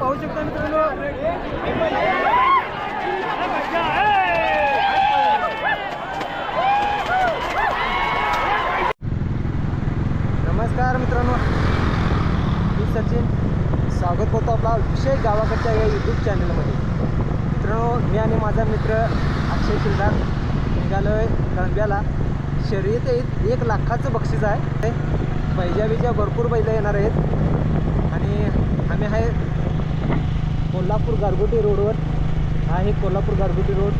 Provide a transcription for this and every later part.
पाहू शकता मित्रांनो. नमस्कार मित्रांनो. मी सचिन. स्वागत करतो आपला विशेष गावाकडच्या या यूट्यूब चॅनलमध्ये मित्रांनो मी आणि माझा मित्र अक्षय शिलदार निघालो आहे कळंब्याला शर्यत एक एक लाखाचं बक्षीस आहे. बैजा बिजा भरपूर बैल येणार आहेत. आणि आम्ही आहे कोल्हापूर गारगोटी रोडवर हा आहे कोल्हापूर गारगोटी रोड.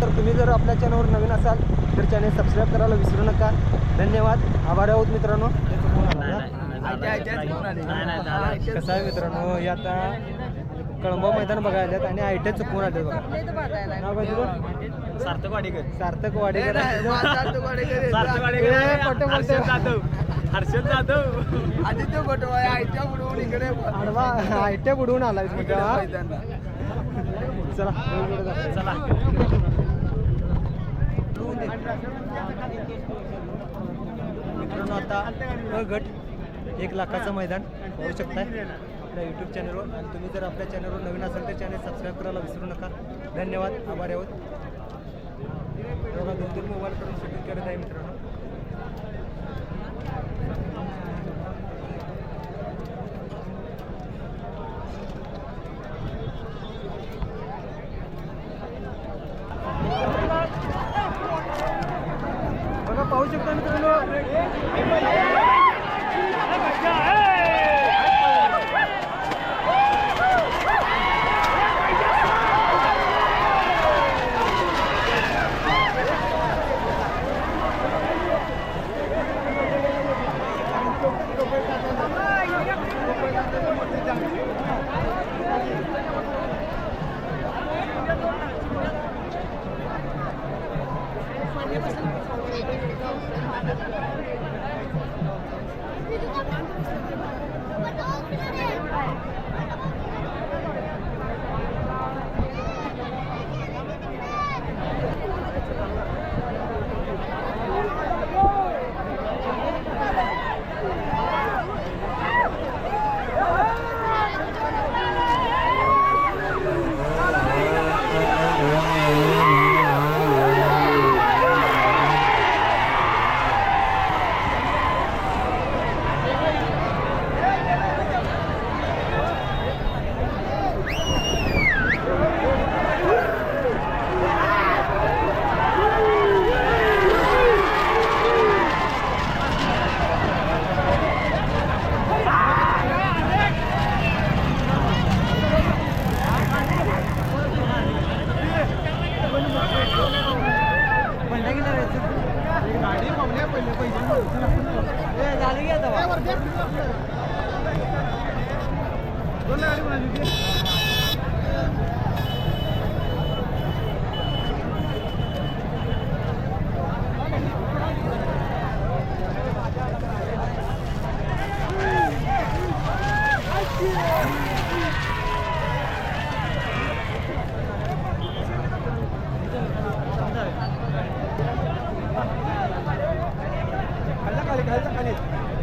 तर तुम्ही जर आपल्या चॅनलवर नवीन असाल तर चॅनल सबस्क्राईब करायला विसरू नका. धन्यवाद. आभार आहोत मित्रांनो. कसं आहे मित्रांनो? हे आता कळंबा मैदान बघायला आणि आयट्या चुकवून आले बघा. सार्थक वाडेकर. सार्थक वाडेकर. सार्थक वाडेकर. हर्षद जाधव. आदित्य गोटवाय आयत्या बुडवून इकडे आडवा आयट्या बुडवून आलाय. चला. चला. मित्रांनो आता गट एक लाखाचं मैदान पाहू शकताय आपल्या यूट्यूब चॅनलवर आणि तुम्ही जर आपल्या चॅनलवर नवीन असाल तर चॅनल सबस्क्राईब करायला विसरू नका. धन्यवाद. आभार आहोत. दोन तीन मोबाईल करून शूटिंग करत आहे मित्रांनो. Gracias. Thank you. खाली खालचा खाली.